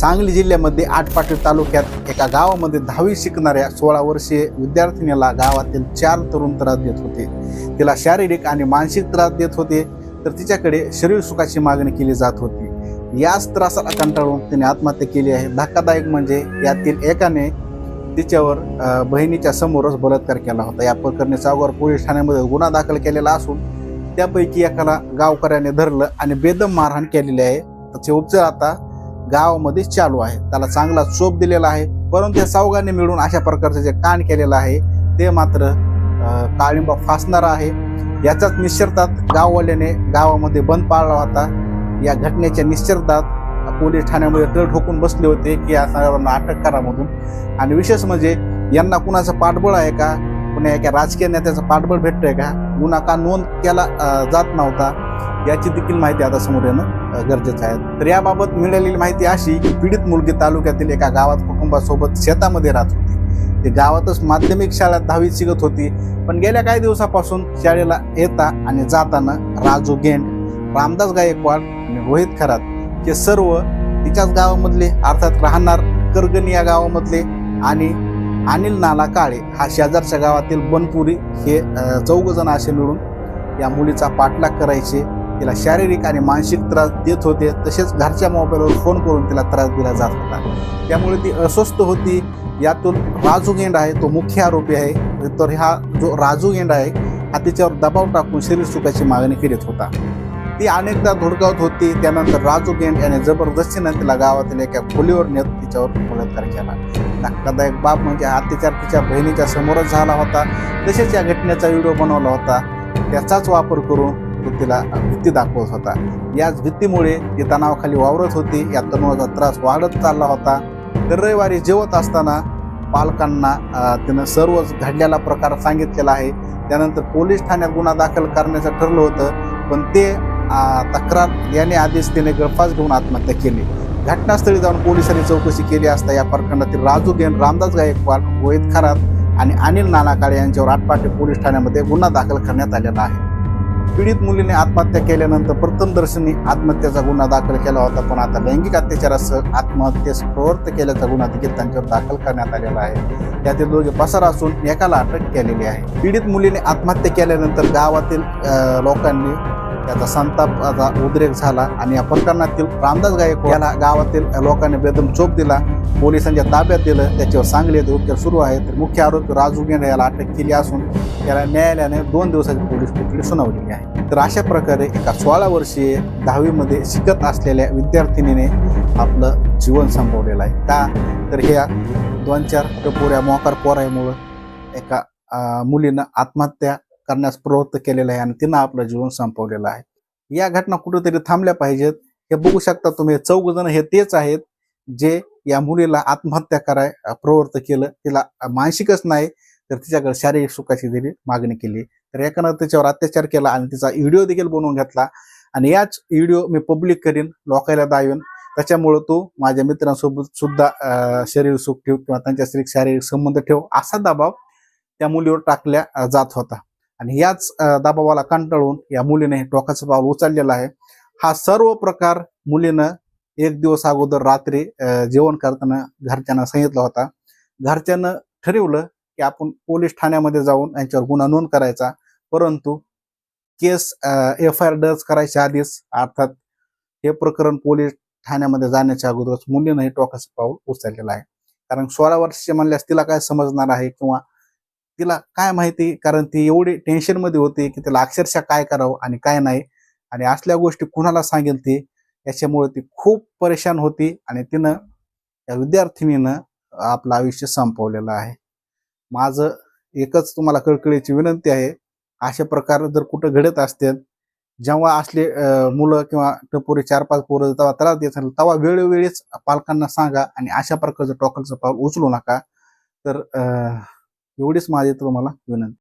सांगली जिल्ह्यामध्ये आटपाटी तालुक्यात एका गावामध्ये दहावी शिकणाऱ्या सोळा वर्षीय विद्यार्थिनीला गावातील चार तरुण त्रास देत होते. तिला शारीरिक आणि मानसिक त्रास देत होते तर तिच्याकडे शरीर सुखाची मागणी केली जात होती. याच त्रासाला कंटाळून तिने आत्महत्या केली आहे. धक्कादायक म्हणजे यातील एकाने तिच्यावर बहिणीच्या समोरच बलात्कार केला होता. या प्रकरणी सावगाव पोलीस ठाण्यामध्ये गुन्हा दाखल केलेला असून त्यापैकी एकाला गावकऱ्याने धरलं आणि बेदम मारहाण केलेली आहे. त्याचे उपचार आता गावामध्ये चालू आहे. त्याला चांगला चोप दिलेला आहे. परंतु या सावगाने मिळून अशा प्रकारचे जे कान केलेलं आहे ते मात्र काळिंबा फासणार आहे. याचाच निश्चरतात गाववाल्याने गावामध्ये बंद पाळला होता. या घटनेच्या निश्चरतात पोलीस ठाण्यामध्ये तळ ठोकून बसले होते की या सगळ्यांना अटक करा म्हणून. आणि विशेष म्हणजे यांना कुणाचं पाठबळ आहे का? कुणा एका राजकीय नेत्याचं पाठबळ भेटतंय का? गुन्हा का नोंद केला जात नव्हता? याची देखील माहिती आता समोर येणं गरजेचं आहे. तर याबाबत मिळालेली माहिती अशी की पीडित मुलगी तालुक्यातील एका गावात कुटुंबासोबत शेतामध्ये राहत होती. ते गावातच माध्यमिक शाळेत दहावीत शिकत होती. पण गेल्या काही दिवसापासून शाळेला येता आणि जाताना राजू गेंड रामदास गायकवाड आणि रोहित खरात हे सर्व तिच्याच गावामधले अर्थात राहणार करगणी या गावामधले आणि अनिल नाला काळे हा शेजारच्या गावातील बनपुरी हे चौघ जण असे मिळून या मुलीचा पाठलाग करायचे तिला शारीरिक आणि मानसिक त्रास देत होते तसेच घरच्या मोबाईलवर फोन करून तिला त्रास दिला जात होता. त्यामुळे ती अस्वस्थ होती. यातून राजू गेंड आहे तो मुख्य आरोपी आहे. तर हा जो राजू गेंड आहे हा तिच्यावर दबाव टाकून शरीर सुखाची मागणी करीत होता. ती अनेकदा धुडकावत होती. त्यानंतर राजू गेंड याने जबरदस्तीनं तिला गावातील एका खोलीवर नेत तिच्यावर बलात्कार केला. धक्कादायक बाब म्हणजे हा अत्याचार तिच्या बहिणीच्या समोरच झाला होता. तसेच या घटनेचा व्हिडिओ बनवला होता. त्याचाच वापर करून तो तिला भीती दाखवत होता. याच भीतीमुळे ती तणावाखाली वावरत होती. या तणावाचा त्रास वाढत चालला होता. तर रविवारी जेवत असताना पालकांना तिनं सर्वच घडलेला प्रकार सांगितलेला आहे. त्यानंतर पोलीस ठाण्यात गुन्हा दाखल करण्याचं ठरलं होतं. पण ते तक्रार याने आधीच तिने गळफास घेऊन आत्महत्या केली. घटनास्थळी जाऊन पोलिसांनी चौकशी केली असता या प्रकरणातील राजू गेन रामदास गायकवाड रोहित खरात आणि अनिल नानाकाळे यांच्यावर आटपाटे पोलीस ठाण्यामध्ये गुन्हा दाखल करण्यात आलेला आहे. पीडित मुलीने आत्महत्या केल्यानंतर प्रथमदर्शनी आत्महत्येचा गुन्हा दाखल केला होता पण आता लैंगिक अत्याचारासह आत्महत्येस प्रवृत्त केल्याचा गुन्हा देखील त्यांच्यावर दाखल करण्यात आलेला आहे. त्यातील दोघे पसार असून एकाला अटक केलेली आहे. पीडित मुलीने आत्महत्या केल्यानंतर गावातील लोकांनी त्याचा संताप आता उद्रेक झाला आणि या प्रकरणातील रामदास गायक याला गावातील लोकांनी बेदम चोप दिला. पोलिसांच्या ताब्यात दिलं. त्याच्यावर सांगली येथे उपचार सुरू आहे तर मुख्य आरोपी राजू गेंडे याला अटक केली असून त्याला न्यायालयाने दोन दिवसाची पोलीस कोठडी सुनावलेली आहे. तर अशा प्रकारे एका सोळा वर्षीय दहावीमध्ये शिकत असलेल्या विद्यार्थिनीने आपलं जीवन संपवलेलं आहे. का? तर ह्या दोन चार टपोऱ्या मोकार पोरायमुळं एका मुलीनं आत्महत्या करण्यास प्रवृत्त केलेलं आहे आणि तिनं आपलं जीवन संपवलेलं आहे. या घटना कुठेतरी थांबल्या पाहिजेत. हे बघू शकता तुम्ही चौघ जण हे तेच आहेत जे या मुलीला आत्महत्या कराय प्रवृत्त केलं. तिला मानसिकच नाही तर तिच्याकडे शारीरिक सुखाची दिली मागणी केली तर एकानं तिच्यावर अत्याचार केला आणि तिचा व्हिडिओ देखील बनवून घेतला. आणि याच व्हिडिओ मी पब्लिक करीन लोकायला दावेन त्याच्यामुळं तू माझ्या मित्रांसोबत सुद्धा शरीर सुख ठेव किंवा त्यांच्या शारीरिक संबंध ठेव असा दबाव त्या मुलीवर टाकल्या जात होता. आणि याच दाबावाला दबावाला कंटाळून या मुलीने टोकाचं पाऊल उचललेलं आहे. हा सर्व प्रकार मुलीनं एक दिवस अगोदर रात्री जेवण करताना घरच्यांना सांगितला होता. घरच्यानं ठरवलं की आपण पोलीस ठाण्यामध्ये जाऊन यांच्यावर गुन्हा नोंद करायचा. परंतु केस एफ आय आर दर्ज करायच्या आधीच अर्थात हे प्रकरण पोलीस ठाण्यामध्ये जाण्याच्या अगोदरच मुलीनं हे टोकाचं पाऊल उचललेलं आहे. कारण सोळा वर्षाचे म्हणल्यास तिला काय समजणार आहे किंवा तिला काय माहिती? कारण ती एवढी टेन्शनमध्ये होती की तिला अक्षरशः काय करावं आणि काय नाही. आणि असल्या गोष्टी कुणाला सांगेल ती? याच्यामुळे ती खूप परेशान होती आणि तिनं या विद्यार्थिनीनं आपलं आयुष्य संपवलेलं आहे. माझं एकच तुम्हाला कळकळीची विनंती आहे अशा प्रकार जर कुठं घडत असतील जेव्हा असले मुलं किंवा टपोरी चार पाच पोरं तेव्हा त्रास देत असेल तेव्हा वेळोवेळीच पालकांना सांगा आणि अशा प्रकारचं टॉकलचं पाऊल उचलू नका. तर एवढीच माझी तुम्हाला विनंती.